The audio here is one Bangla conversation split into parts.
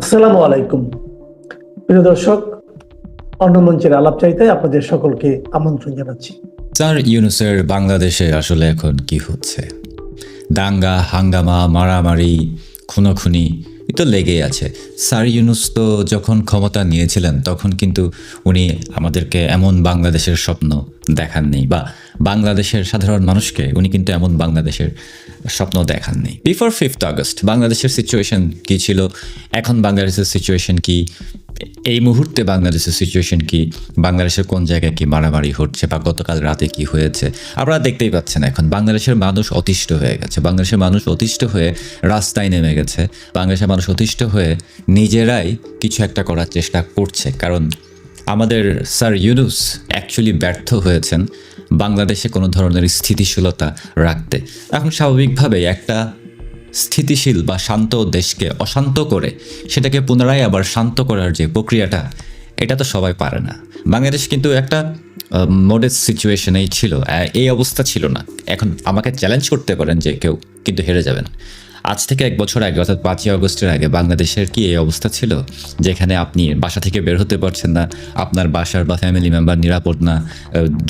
আসসালামু আলাইকুম। প্রিয় দর্শক, অন্য মঞ্চের চাইতে আপনাদের সকলকে আমন্ত্রণ জানাচ্ছি। স্যার ইউনুসের বাংলাদেশে আসলে এখন কি হচ্ছে? দাঙ্গা, হাঙ্গামা, মারামারি, খুনোখুনি তো লেগেই আছে। স্যার ইউনুস তো যখন ক্ষমতা নিয়েছিলেন, তখন কিন্তু উনি আমাদেরকে এমন বাংলাদেশের স্বপ্ন দেখাননি বা বাংলাদেশের সাধারণ মানুষকে উনি কিন্তু এমন বাংলাদেশের স্বপ্ন দেখাননি। বিফোর ফিফথ আগস্ট বাংলাদেশের সিচুয়েশন কী ছিল? এখন বাংলাদেশের সিচুয়েশন কি? এই মুহূর্তে বাংলাদেশের সিচুয়েশন কি? বাংলাদেশের কোন জায়গায় কি মারামারি হচ্ছে বা গতকাল রাতে কি হয়েছে? আপনারা দেখতেই পাচ্ছেন এখন, বাংলাদেশের মানুষ অতিষ্ঠ হয়ে গেছে। বাংলাদেশের মানুষ অতিষ্ঠ হয়ে রাস্তায় নেমে গেছে। বাংলাদেশের মানুষ অতিষ্ঠ হয়ে নিজেরাই কিছু একটা করার চেষ্টা করছে। কারণ আমাদের স্যার ইউনুস অ্যাকচুয়ালি ব্যর্থ হয়েছেন বাংলাদেশে কোনো ধরনের স্থিতিশীলতা রাখতে। এখন স্বাভাবিকভাবেই একটা স্থিতিশীল বা শান্ত দেশকে অশান্ত করে সেটাকে পুনরায় আবার শান্ত করার যে প্রক্রিয়াটা, এটা তো সবাই পারে না। বাংলাদেশ কিন্তু একটা মোডেস সিচুয়েশনেই ছিল। এই অবস্থা ছিল না। এখন আমাকে চ্যালেঞ্জ করতে পারেন যে কেউ কিন্তু হেরে যাবেন। আজ থেকে এক বছর আগে, অর্থাৎ পাঁচই আগস্টের আগে বাংলাদেশের কি এই অবস্থা ছিল? যেখানে আপনি বাসা থেকে বের হতে পারছেন না, আপনার বাসার বা ফ্যামিলি মেম্বার নিরাপদ না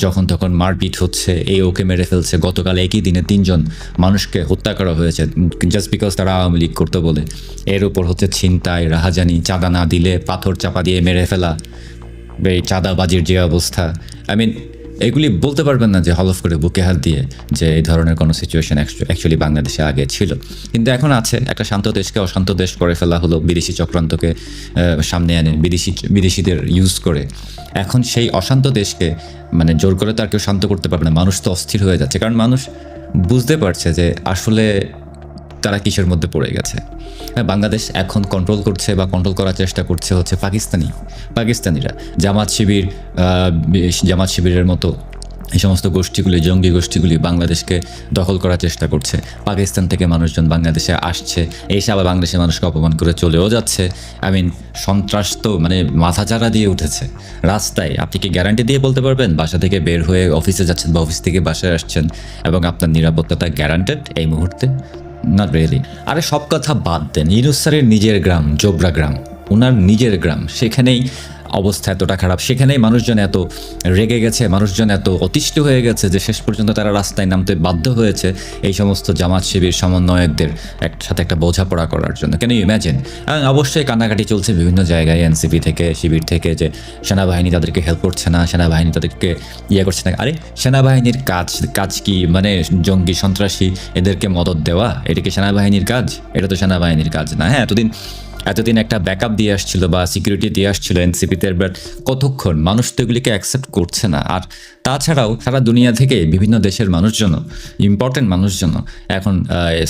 যখন তখন মারপিট হচ্ছে, এই ওকে মেরে ফেলছে, গতকাল একই দিনে তিনজন মানুষকে হত্যা করা হয়েছে জাস্ট বিকজ তারা আওয়ামী লীগ করতে বলে। এর উপর হচ্ছে ছিনতাই, রাহাজানি, চাঁদা না দিলে পাথর চাপা দিয়ে মেরে ফেলা, এই চাঁদাবাজির যে অবস্থা। আই মিন এগুলি বলতে পারবেন না যে হলফ করে বুকে হাত দিয়ে যে এই ধরনের কোনো সিচুয়েশন অ্যাকচুয়ালি বাংলাদেশে আগে ছিল। কিন্তু এখন আছে। একটা শান্ত দেশকে অশান্ত দেশ করে ফেলা হলো বিদেশি চক্রান্তকে সামনে এনে বিদেশি বিদেশিদের ইউজ করে। এখন সেই অশান্ত দেশকে মানে জোর করে তো আর কেউ শান্ত করতে পারবে না। মানুষ তো অস্থির হয়ে যাচ্ছে। কারণ মানুষ বুঝতে পারছে যে আসলে তারা কিসের মধ্যে পড়ে গেছে? হ্যাঁ বাংলাদেশ এখন কন্ট্রোল করছে বা কন্ট্রোল করার চেষ্টা করছে হচ্ছে পাকিস্তানি, পাকিস্তানিরা। জামাত শিবির জামাত শিবিরের মতো এই সমস্ত গোষ্ঠীগুলি, জঙ্গি গোষ্ঠীগুলি বাংলাদেশকে দখল করার চেষ্টা করছে। পাকিস্তান থেকে মানুষজন বাংলাদেশে আসছে। এসে আবার বাংলাদেশের মানুষকে অপমান করে চলেও যাচ্ছে। আই মিন সন্ত্রাস তো মানে মাথা চারা দিয়ে উঠেছে। রাস্তায়, আপনি কি গ্যারান্টি দিয়ে বলতে পারবেন? বাসা থেকে বের হয়ে অফিসে যাচ্ছেন বা অফিস থেকে বাসায় আসছেন এবং আপনার নিরাপত্তাটা গ্যারান্টেড এই মুহূর্তে? নট রিয়েলি আরে সব কথা বাদ দেন। ইউনুস স্যারের নিজের গ্রাম, জোবরা গ্রাম। ওনার নিজের গ্রাম। সেখানেই অবস্থা এতটা খারাপ। সেখানেই মানুষজন এত রেগে গেছে, মানুষজন এত অতিষ্ঠ হয়ে গেছে যে শেষ পর্যন্ত তারা রাস্তায় নামতে বাধ্য হয়েছে এই সমস্ত জামাত শিবির সমন্বয়কদের এক সাথে একটা বোঝাপড়া করার জন্য। কেন ইম্যাজিন অবশ্যই কান্নাকাটি চলছে বিভিন্ন জায়গায় এনসিপি থেকে, শিবির থেকে যে সেনাবাহিনী তাদেরকে হেল্প করছে না, সেনাবাহিনী তাদেরকে ইয়ে করছে না। আরে, সেনাবাহিনীর কাজ কাজ কি? মানে জঙ্গি, সন্ত্রাসী, এদেরকে মদত দেওয়া? এটা কি সেনাবাহিনীর কাজ? এটা তো সেনাবাহিনীর কাজ না। হ্যাঁ এতদিন এতদিন একটা ব্যাকআপ দিয়ে আসছিল বা সিকিউরিটি দিয়ে আসছিল এনসিপিতে বাট কতক্ষণ? মানুষ তো এগুলিকে অ্যাকসেপ্ট করছে না। আর তাছাড়াও সারা দুনিয়া থেকে বিভিন্ন দেশের মানুষজন ইম্পর্টেন্ট মানুষজন এখন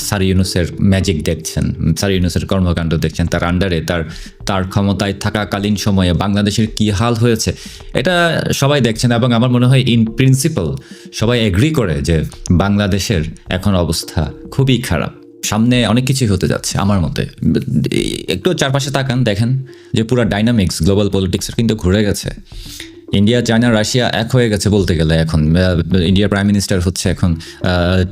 স্যার ইউনুসের ম্যাজিক দেখছেন স্যার ইউনুসের কর্মকাণ্ড দেখছেন, তার আন্ডারে তার তার ক্ষমতায় থাকাকালীন সময়ে বাংলাদেশের কী হাল হয়েছে, এটা সবাই দেখছেন এবং আমার মনে হয় ইন প্রিন্সিপাল সবাই এগ্রি করে যে বাংলাদেশের এখন অবস্থা খুবই খারাপ। সামনে অনেক কিছুই হতে যাচ্ছে আমার মতে। একটু চারপাশে তাকান, দেখেন যে পুরো ডাইনামিক্স গ্লোবাল পলিটিক্সের কিন্তু ঘুরে গেছে। ইন্ডিয়া চায়না রাশিয়া এক হয়ে গেছে বলতে গেলে এখন। ইন্ডিয়ার প্রাইম মিনিস্টার হচ্ছে এখন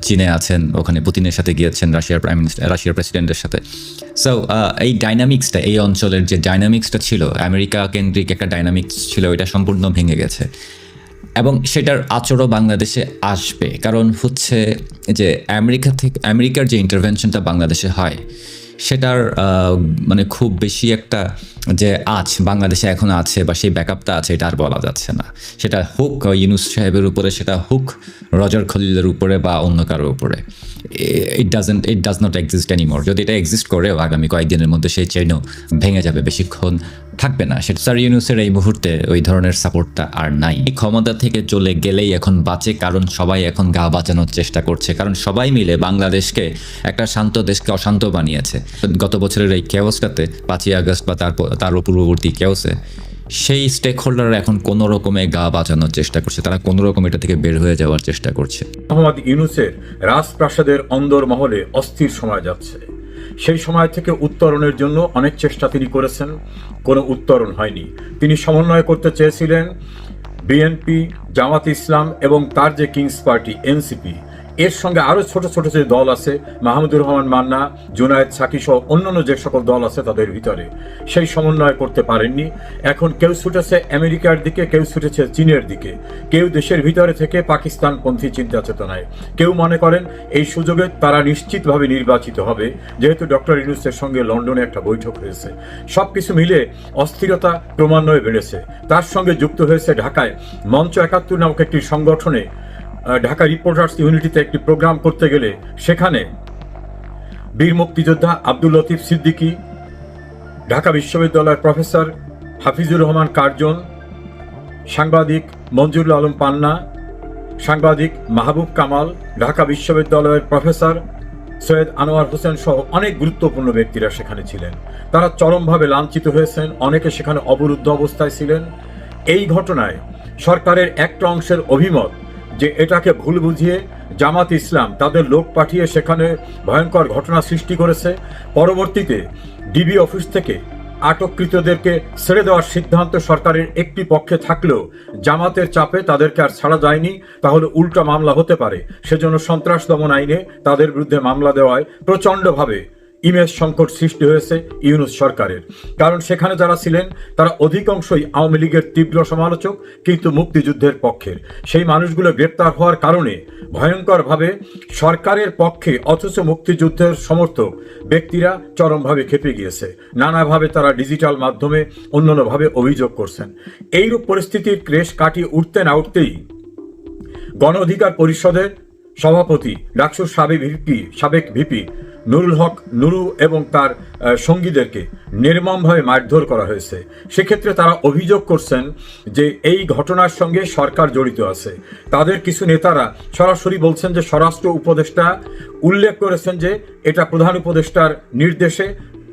চীনে আছেন, ওখানে পুতিনের সাথে গিয়েছেন, রাশিয়ার প্রাইম মিনিস্টার রাশিয়ার প্রেসিডেন্টের সাথে। সো এই ডাইনামিক্সটা এই অঞ্চলের যে ডাইনামিক্সটা ছিল আমেরিকা কেন্দ্রিক একটা ডাইনামিক্স ছিল এটা সম্পূর্ণ ভেঙে গেছে। এবং সেটার আচরও বাংলাদেশে আসবে। কারণ হচ্ছে যে আমেরিকা থেকে, আমেরিকার যে ইন্টারভেনশনটা বাংলাদেশে হয়, সেটার মানে খুব বেশি একটা যে আজ বাংলাদেশে এখন আছে বা সেই ব্যাকআপটা আছে, এটা আর বলা যাচ্ছে না। সেটা হোক ইউনুস সাহেবের উপরে, সেটা হোক, রজার খলিলের উপরে বা অন্য কারোর উপরে। It doesn't it does not exist anymore যদি এটা এক্সিস্ট করেও আগামী কয়েকদিনের মধ্যে সেই চেনও ভেঙে যাবে, বেশিক্ষণ থাকবে না। সেটা স্যার ইউনুসের এই মুহূর্তে ওই ধরনের সাপোর্টটা আর নাই। এই ক্ষমতা থেকে চলে গেলেই এখন বাঁচে, কারণ সবাই এখন গা বাঁচানোর চেষ্টা করছে। কারণ সবাই মিলে বাংলাদেশকে একটা শান্ত দেশকে অশান্ত বানিয়েছে। গত বছরের এই কেওসটাতে পাঁচই আগস্ট বা তার প- তার পূর্ববর্তী কেওসে সেই স্টেক হোল্ডাররা এখন কোনো রকমে গা বাঁচানোর চেষ্টা করছে। তারা কোনো রকম এটা থেকে বের হয়ে যাওয়ার চেষ্টা করছে। মোহাম্মদ ইউনুসের রাজপ্রাসাদের অন্দর মহলে অস্থির সময় যাচ্ছে। সেই সময় থেকে উত্তরণের জন্য অনেক চেষ্টা তিনি করেছেন, কোনো উত্তরণ হয়নি। তিনি সমন্বয় করতে চেয়েছিলেন বিএনপি, জামাত ইসলাম এবং তার যে কিংস পার্টি এনসিপি এর সঙ্গে আরও ছোট ছোট যে দল আছে, মাহমুদুর রহমান মান্না, জুনায়েদ সাকি সহ অন্যান্য যে সকল দল আছে তাদের ভিতরে, সেই সমন্বয় করতে পারেননি। এখন কেউ ছুটেছে আমেরিকার দিকে, কেউ ছুটেছে চীনের দিকে। কেউ দেশের ভিতরে থেকে পাকিস্তানপন্থী চিন্তা চেতনায় কেউ মনে করেন এই সুযোগে তারা নিশ্চিতভাবে নির্বাচিত হবে, যেহেতু ডক্টর ইউনুসের সঙ্গে লন্ডনে একটা বৈঠক হয়েছে। সবকিছু মিলে অস্থিরতা ক্রমান্বয়ে বেড়েছে। তার সঙ্গে যুক্ত হয়েছে ঢাকায় মঞ্চ একাত্তর নামক একটি সংগঠনে ঢাকা রিপোর্টার্স ইউনিটিতে একটি প্রোগ্রাম করতে গেলে সেখানে বীর মুক্তিযোদ্ধা আব্দুল লতিফ সিদ্দিকী, ঢাকা বিশ্ববিদ্যালয়ের প্রফেসর হাফিজুর রহমান কার্জন, সাংবাদিক মঞ্জুরুল আলম পান্না, সাংবাদিক মাহবুব কামাল, ঢাকা বিশ্ববিদ্যালয়ের প্রফেসর সৈয়দ আনোয়ার হোসেন সহ অনেক গুরুত্বপূর্ণ ব্যক্তিরা সেখানে ছিলেন। তারা চরমভাবে লাঞ্ছিত হয়েছেন, অনেকে সেখানে অবরুদ্ধ অবস্থায় ছিলেন। এই ঘটনায় সরকারের একটা অংশের অভিমত যে এটাকে ভুল বুঝিয়ে জামাত ইসলাম তাদের লোক পাঠিয়ে সেখানে ভয়ঙ্কর ঘটনা সৃষ্টি করেছে। পরবর্তীতে ডিবি অফিস থেকে আটককৃতদেরকে ছেড়ে দেওয়ার সিদ্ধান্ত সরকারের একটি পক্ষে থাকলেও জামাতের চাপে তাদেরকে আর ছাড়া যায়নি। তাহলে উল্টা মামলা হতে পারে। সেজন্য সন্ত্রাস দমন আইনে তাদের বিরুদ্ধে মামলা দেওয়ায় প্রচণ্ডভাবে ইমেজ সংকট সৃষ্টি হয়েছে ইউনুস সরকারের। কারণ সেখানে যারা ছিলেন, তারা অধিকাংশই আওয়ামী লীগের তীব্র সমালোচক কিন্তু মুক্তিযুদ্ধের পক্ষের। সেই মানুষগুলো গ্রেপ্তার হওয়ার কারণে ভয়ঙ্করভাবে সরকারের পক্ষে অথচ মুক্তিযুদ্ধের সমর্থক ব্যক্তিরা চরমভাবে খেপে গিয়েছে। নানাভাবে তারা ডিজিটাল মাধ্যমে অন্যান্যভাবে অভিযোগ করছেন। এইরূপ পরিস্থিতির ক্রেশ কাটিয়ে উঠতে না উঠতেই গণ অধিকার পরিষদের সভাপতি, ডাকসুর সাবেক ভিপি সাবেক ভিপি নুরুল হক, নুরু এবং তার সঙ্গীদেরকে নির্মমভাবে মারধর করা হয়েছে। সেক্ষেত্রে তারা অভিযোগ করছেন যে এই ঘটনার সঙ্গে সরকার জড়িত আছে। তাদের কিছু নেতারা সরাসরি বলছেন যে স্বরাষ্ট্র উপদেষ্টা উল্লেখ করেছেন যে এটা প্রধান উপদেষ্টার নির্দেশে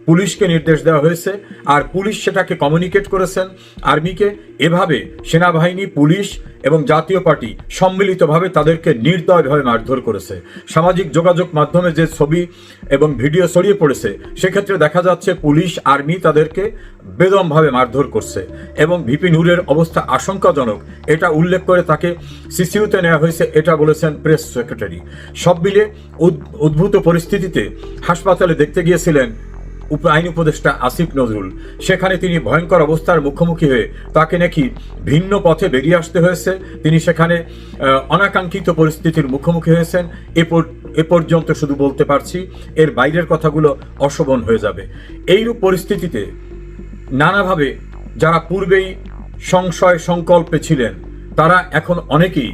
পুলিশকে নির্দেশ দেওয়া হয়েছে, আর পুলিশ সেটাকে কমিউনিকেট করেছেন। আর্মিকে এভাবে সেনাবাহিনী, পুলিশ এবং জাতীয় পার্টি সম্মিলিতভাবে তাদেরকে নির্দয়ভাবে মারধর করেছে। সামাজিক যোগাযোগ মাধ্যমে যে ছবি এবং ভিডিও ছড়িয়ে পড়েছে, সেক্ষেত্রে দেখা যাচ্ছে পুলিশ, আর্মি তাদেরকে বেদমভাবে মারধর করছে এবং ভিপি নূরের অবস্থা আশঙ্কাজনক। এটা উল্লেখ করে তাকে সিসিউতে নেওয়া হয়েছে, এটা বলেছেন প্রেস সেক্রেটারি। সব মিলে উদ- উদ্ভূত পরিস্থিতিতে হাসপাতালে দেখতে গিয়েছিলেন আইন উপদেষ্টা আসিফ নজরুল। সেখানে তিনি ভয়ঙ্কর অবস্থার মুখোমুখি হয়ে তাকে নাকি ভিন্ন পথে বেরিয়ে আসতে হয়েছে। তিনি সেখানে অনাকাঙ্ক্ষিত পরিস্থিতির মুখোমুখি হয়েছেন। এ পর্যন্ত শুধু বলতে পারছি, এর বাইরের কথাগুলো অশোভন হয়ে যাবে। এইরূপ পরিস্থিতিতে নানাভাবে যারা পূর্বেই সংশয় সংকল্পে ছিলেন, তারা এখন অনেকেই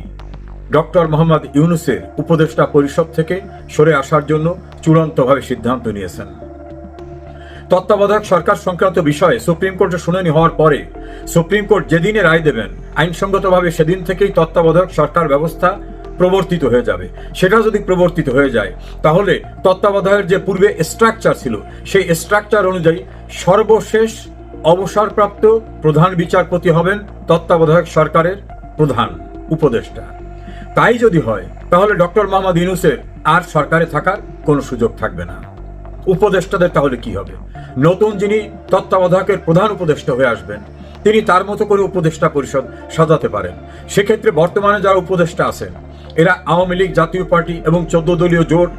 ডক্টর মোহাম্মদ ইউনুসের উপদেষ্টা পরিষদ থেকে সরে আসার জন্য চূড়ান্তভাবে সিদ্ধান্ত নিয়েছেন। তত্ত্বাবধায়ক সরকার সংক্রান্ত বিষয়ে সুপ্রিম কোর্টে শুনানি হওয়ার পরে সুপ্রিম কোর্ট যেদিনে রায় দেবেন, আইনসঙ্গতভাবে সেদিন থেকেই তত্ত্বাবধায়ক সরকার ব্যবস্থা প্রবর্তিত হয়ে যাবে। সেটা যদি প্রবর্তিত হয়ে যায়, তাহলে তত্ত্বাবধায়ক যে পূর্বে স্ট্রাকচার ছিল, সেই স্ট্রাকচার অনুযায়ী সর্বশেষ অবসরপ্রাপ্ত প্রধান বিচারপতি হবেন তত্ত্বাবধায়ক সরকারের প্রধান উপদেষ্টা। তাই যদি হয়, তাহলে ডক্টর মোহাম্মদ ইউনুসের আর সরকারে থাকার কোনো সুযোগ থাকবে না। উপদেষ্টাদের তাহলে কি হবে? নতুন যিনি তত্ত্বাবধায়কের প্রধান উপদেষ্টা হয়ে আসবেন, তিনি তার মতো করে উপদেষ্টা পরিষদ সাজাতে পারেন। সেক্ষেত্রে বর্তমানে যারা উপদেষ্টা আছেন, এরা আওয়ামী লীগ, জাতীয় পার্টি এবং চোদ্দ দলীয় জোট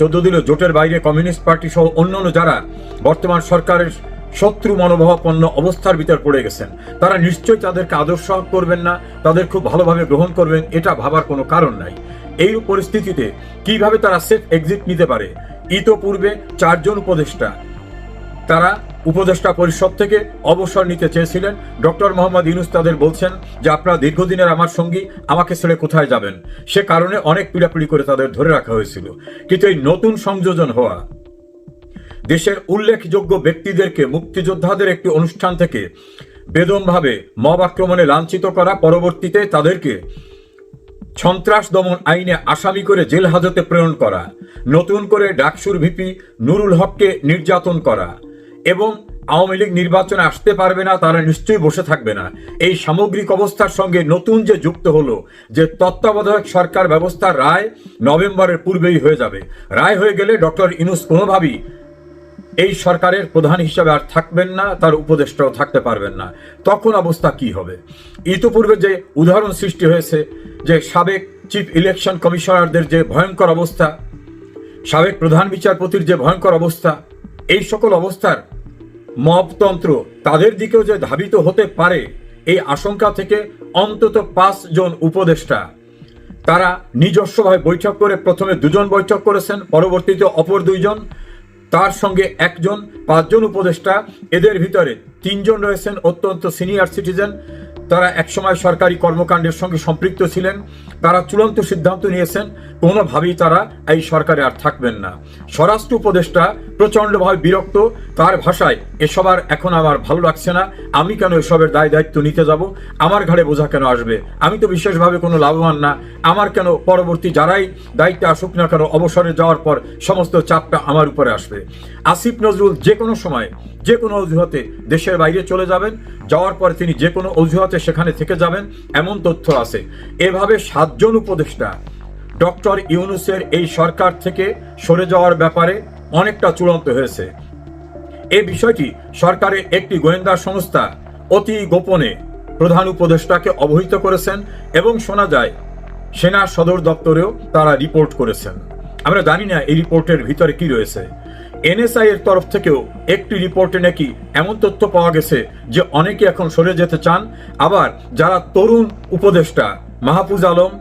চোদ্দ দলীয় জোটের বাইরে কমিউনিস্ট পার্টি সহ অন্যান্য যারা বর্তমান সরকারের শত্রু মনোভাবাপন্ন অবস্থার ভিতর পড়ে গেছেন, তারা নিশ্চয়ই তাদেরকে আদর্শ করবেন না, তাদের খুব ভালোভাবে গ্রহণ করবেন, এটা ভাবার কোনো কারণ নাই। এই পরিস্থিতিতে কীভাবে তারা সেফ এক্সিট নিতে পারে ইতোপূর্বে চারজন উপদেষ্টা, তারা উপদেষ্টা পরিষদ থেকে অবসর নিতে চেয়েছিলেন। ডক্টর মোহাম্মদ ইউনুস তাদের বলছেন যে, আপনারা দীর্ঘদিনের আমার সঙ্গী, আমাকে ছেড়ে কোথায় যাবেন? সে কারণে অনেক পিড়াপিড়ি করে তাদের ধরে রাখা হয়েছিল। কিন্তু এই নতুন সংযোজন হওয়া, দেশের উল্লেখযোগ্য ব্যক্তিদেরকে মুক্তিযোদ্ধাদের একটি অনুষ্ঠান থেকে বেদমভাবে মব আক্রমণে লাঞ্ছিত করা পরবর্তীতে তাদেরকে সন্ত্রাস দমন আইনে আসামি করে জেল হাজতে প্রেরণ করা, নতুন করে ডাকসুর ভিপি নুরুল হককে নির্যাতন করা এবং আওয়ামী লীগ নির্বাচনে আসতে পারবে না, তারা নিশ্চয়ই বসে থাকবে না। এই সামগ্রিক অবস্থার সঙ্গে নতুন যে যুক্ত হলো, যে তত্ত্বাবধায়ক সরকার ব্যবস্থার রায় নভেম্বরের পূর্বেই হয়ে যাবে। রায় হয়ে গেলে ডক্টর ইনুস কোনোভাবেই এই সরকারের প্রধান হিসাবে আর থাকবেন না, তার উপদেষ্টাও থাকতে পারবেন না। তখন অবস্থা কি হবে? ইতোপূর্বে যে উদাহরণ সৃষ্টি হয়েছে, যে সাবেক চিফ ইলেকশন কমিশনারদের যে ভয়ঙ্কর অবস্থা, সাবেক প্রধান বিচারপতির যে ভয়ঙ্কর অবস্থা, এই সকল অবস্থার মবতন্ত্র তাদের দিকেও যে ধাবিত হতে পারে, এই আশঙ্কা থেকে অন্তত পাঁচ জন উপদেষ্টা, তারা নিজস্বভাবে বৈঠক করে, প্রথমে দুজন বৈঠক করেছেন, পরবর্তীতে অপর দুইজন তার সঙ্গে একজন পাঁচজন উপদেষ্টা। এদের ভিতরে তিনজন রয়েছেন অত্যন্ত সিনিয়র সিটিজেন তারা একসময় সরকারি কর্মকাণ্ডের সঙ্গে সম্পৃক্ত ছিলেন। তারা চূড়ান্ত সিদ্ধান্ত নিয়েছেন, কোনোভাবেই তারা এই সরকারে আর থাকবেন না। স্বরাষ্ট্র উপদেষ্টা প্রচণ্ডভাবে বিরক্ত, তার ভাষায় এসব আর এখন আমার ভালো লাগছে না, আমি কেন এসবের দায় দায়িত্ব নিতে যাব? আমার ঘাড়ে বোঝা কেন আসবে? আমি তো বিশেষভাবে কোনো লাভবান না। আমার কেন পরবর্তী যারাই দায়িত্বে আসুক না কেন, অবসরে যাওয়ার পর সমস্ত চাপটা আমার উপরে আসবে। আসিফ নজরুল যে কোনো সময় যে কোনো অজুহাতে দেশের বাইরে চলে যাবেন, যাওয়ার পরে তিনি যে কোনো অজুহাতে সেখানে থেকে যাবেন, এমন তথ্য আছে। এভাবে সাতজন উপদেষ্টা, ডক্টর ইউনুসের এই সরকার থেকে সরে যাওয়ার ব্যাপারে অনেকটা চূড়ান্ত হয়েছে। এই বিষয়টি সরকারের একটি গোয়েন্দা সংস্থা অতি গোপনে প্রধান উপদেষ্টাকে অবহিত করেছেন এবং শোনা যায়, সেনা সদর দপ্তরেও তারা রিপোর্ট করেছেন। আমরা জানি না এই রিপোর্টের ভিতরে কি রয়েছে। এনএসআই এর তরফ থেকেও একটি রিপোর্টে নাকি এমন তথ্য পাওয়া গেছে যে অনেকে এখন সরে যেতে চান। আবার যারা তরুণ উপদেষ্টা মাহফুজ আলম,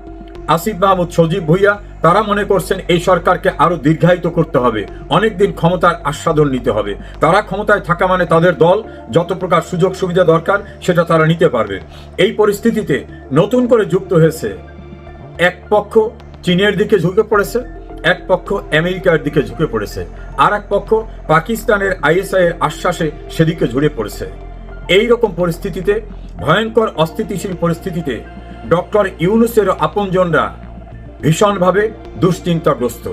আসিফ মাহমুদ, সজীব ভুইয়া, তারা মনে করছেন এই সরকারকে আরও দীর্ঘায়িত করতে হবে। অনেকদিন ক্ষমতার আস্বাদন নিতে হবে। তারা ক্ষমতায় থাকা মানে তাদের দল, যত প্রকার সুযোগ সুবিধা দরকার, সেটা তারা নিতে পারবে। এই পরিস্থিতিতে নতুন করে যুক্ত হয়েছে এক পক্ষ, চীনের দিকে ঝুঁকে পড়েছে। এক পক্ষ আমেরিকার দিকে ঝুঁকে পড়েছে আর এক পক্ষ পাকিস্তানের আইএসআই এর আশ্বাসে সেদিকে ঝুড়ে পড়েছে। এই রকম পরিস্থিতিতে, ভয়ঙ্কর অস্থিতিশীল পরিস্থিতিতে ডক্টর ইউনুসের আপনজনরা ভীষণভাবে দুশ্চিন্তাগ্রস্ত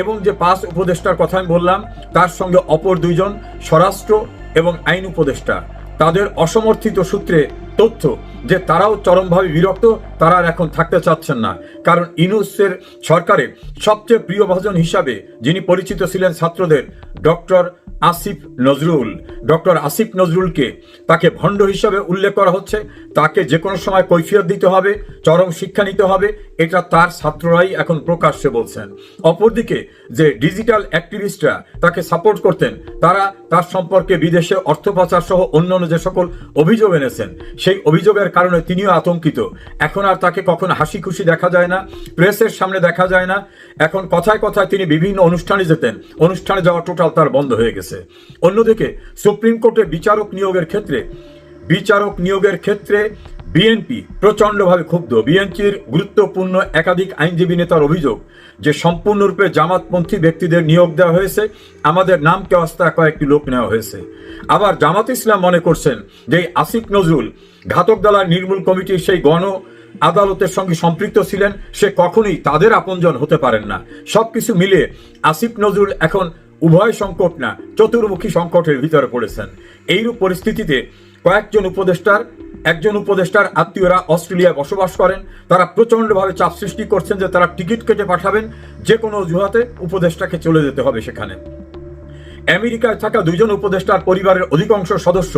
এবং যে পাঁচ উপদেষ্টার কথা আমি বললাম, তার সঙ্গে অপর দুইজন স্বরাষ্ট্র এবং আইন উপদেষ্টা। তাদের অসমর্থিত সূত্রে তথ্য যে তারাও চরমভাবে বিরক্ত, তারা আর এখন থাকতে চাচ্ছেন না। কারণ ইনুসের সরকারের সবচেয়ে প্রিয় ভাজন হিসাবে যিনি পরিচিত ছিলেন ছাত্রদের, ডক্টর আসিফ নজরুল। ডক্টর আসিফ নজরুলকে তাকে ভণ্ড হিসাবে উল্লেখ করা হচ্ছে। তাকে যে কোনো সময় কৈফিয়ত দিতে হবে, চরম শিক্ষা নিতে হবে, এটা তার ছাত্ররাই এখন প্রকাশ্যে বলছেন। অপরদিকে যে ডিজিটাল অ্যাক্টিভিস্টরা তাকে সাপোর্ট করতেন, তারা তার সম্পর্কে বিদেশে অর্থ পাচার সহ অন্যান্য যে সকল অভিযোগ এনেছেন, সেই অভিযোগের কারণে তিনিও আতঙ্কিত। এখন আর তাকে কখন হাসি খুশি দেখা যায় না, প্রেসের সামনে দেখা যায় না। এখন কথায় কথায় তিনি বিভিন্ন অনুষ্ঠানে যেতেন। অনুষ্ঠানে যাওয়া টোটাল তার বন্ধ হয়ে গেছে। অন্যদিকে, সুপ্রিম কোর্টে বিচারক নিয়োগের ক্ষেত্রে বিচারক নিয়োগের ক্ষেত্রে বিএনপি প্রচণ্ডভাবে ক্ষুব্ধ। বিএনপির গুরুত্বপূর্ণ একাধিক আইনজীবী নেতার অভিযোগ যে সম্পূর্ণরূপে জামাতপন্থী ব্যক্তিদের নিয়োগ দেওয়া হয়েছে, আমাদের নামকে অস্তা কয়েকটি লোক নেওয়া হয়েছে। আবার জামাত ইসলাম মনে করছেন যে আসিফ নজরুল, ঘাতক দলার নির্মূল কমিটির সেই গণ আদালতের সঙ্গে সম্পৃক্ত ছিলেন, সে কখনোই তাদের আপনজন হতে পারেন না। সব কিছু মিলে আসিফ নজরুল এখন উভয় সংকট না, চতুর্মুখী সংকটের ভিতরে পড়েছেন। এইরূপ পরিস্থিতিতে কয়েকজন উপদেষ্টার একজন উপদেষ্টার আত্মীয়রা অস্ট্রেলিয়ায় বসবাস করেন, তারা প্রচণ্ডভাবে চাপ সৃষ্টি করছেন যে তারা টিকিট কেটে পাঠাবেন, যে কোনো অজুহাতে উপদেষ্টাকে চলে যেতে হবে সেখানে। আমেরিকায় থাকা দুইজন উপদেষ্টার পরিবারের অধিকাংশ সদস্য,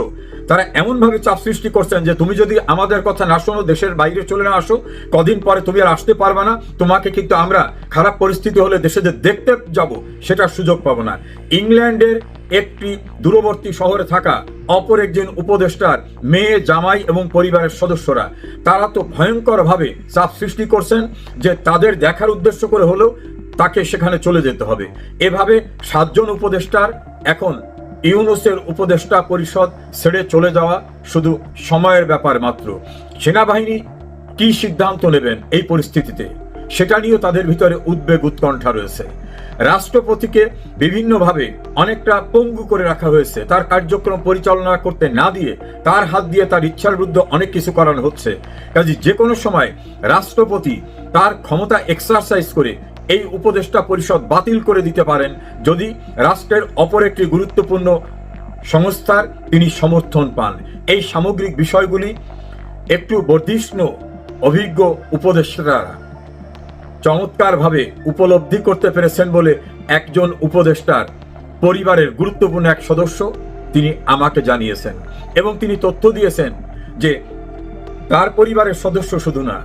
তারা এমনভাবে চাপ সৃষ্টি করছেন যে তুমি যদি আমাদের কথা না শোনো, দেশের বাইরে চলে না আসো, কদিন পরে তুমি আর আসতে পারবে না, তোমাকে কিন্তু আমরা খারাপ পরিস্থিতি হলে দেশে যে দেখতে যাব, সেটার সুযোগ পাবো না। ইংল্যান্ডের একটি দূরবর্তী শহরে থাকা অপর একজন উপদেষ্টার মেয়ে, জামাই এবং পরিবারের সদস্যরা। তারা তো ভয়ঙ্করভাবে চাপ সৃষ্টি করছেন যে তাদের দেখার উদ্দেশ্য করে হলেও তাকে সেখানে চলে যেতে হবে। এভাবে সাতজন উপদেষ্টার এখন ইউনুসের উপদেষ্টা পরিষদ ছেড়ে চলে যাওয়া শুধু সময়ের ব্যাপার মাত্র। সেনাবাহিনী কি সিদ্ধান্ত নেবেন এই পরিস্থিতিতে? সেটা নিয়েও তাদের ভিতরে উদ্বেগ উৎকণ্ঠা রয়েছে। রাষ্ট্রপতিকে বিভিন্নভাবে অনেকটা পঙ্গু করে রাখা হয়েছে। তার কার্যক্রম পরিচালনা করতে না দিয়ে তার হাত দিয়ে তার ইচ্ছার বিরুদ্ধে অনেক কিছু করানো হচ্ছে। কাজে যে কোনো সময় রাষ্ট্রপতি তার ক্ষমতা এক্সারসাইজ করে এই উপদেষ্টা পরিষদ বাতিল করে দিতে পারেন যদি রাষ্ট্রের অপর একটি গুরুত্বপূর্ণ সংস্থার তিনি সমর্থন পান। এই সামগ্রিক বিষয়গুলি একটু বর্ধিষ্ণু, অভিজ্ঞ উপদেষ্টারা চমৎকারভাবে উপলব্ধি করতে পেরেছেন বলে একজন উপদেষ্টার পরিবারের গুরুত্বপূর্ণ এক সদস্য তিনি আমাকে জানিয়েছেন এবং তিনি তথ্য দিয়েছেন যে তার পরিবারের সদস্য শুধু না